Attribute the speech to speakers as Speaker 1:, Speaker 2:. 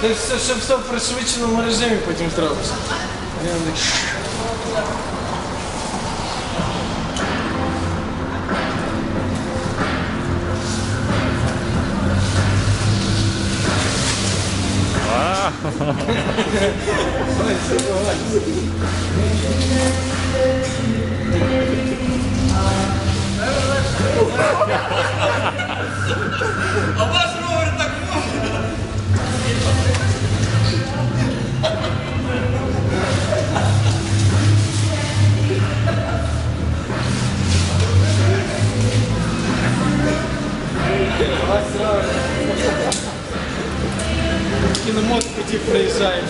Speaker 1: Ти все, щоб все в пришвидшеному режимі потім зробиш. Він такий,
Speaker 2: А
Speaker 1: Кіномот хотів приїжджає.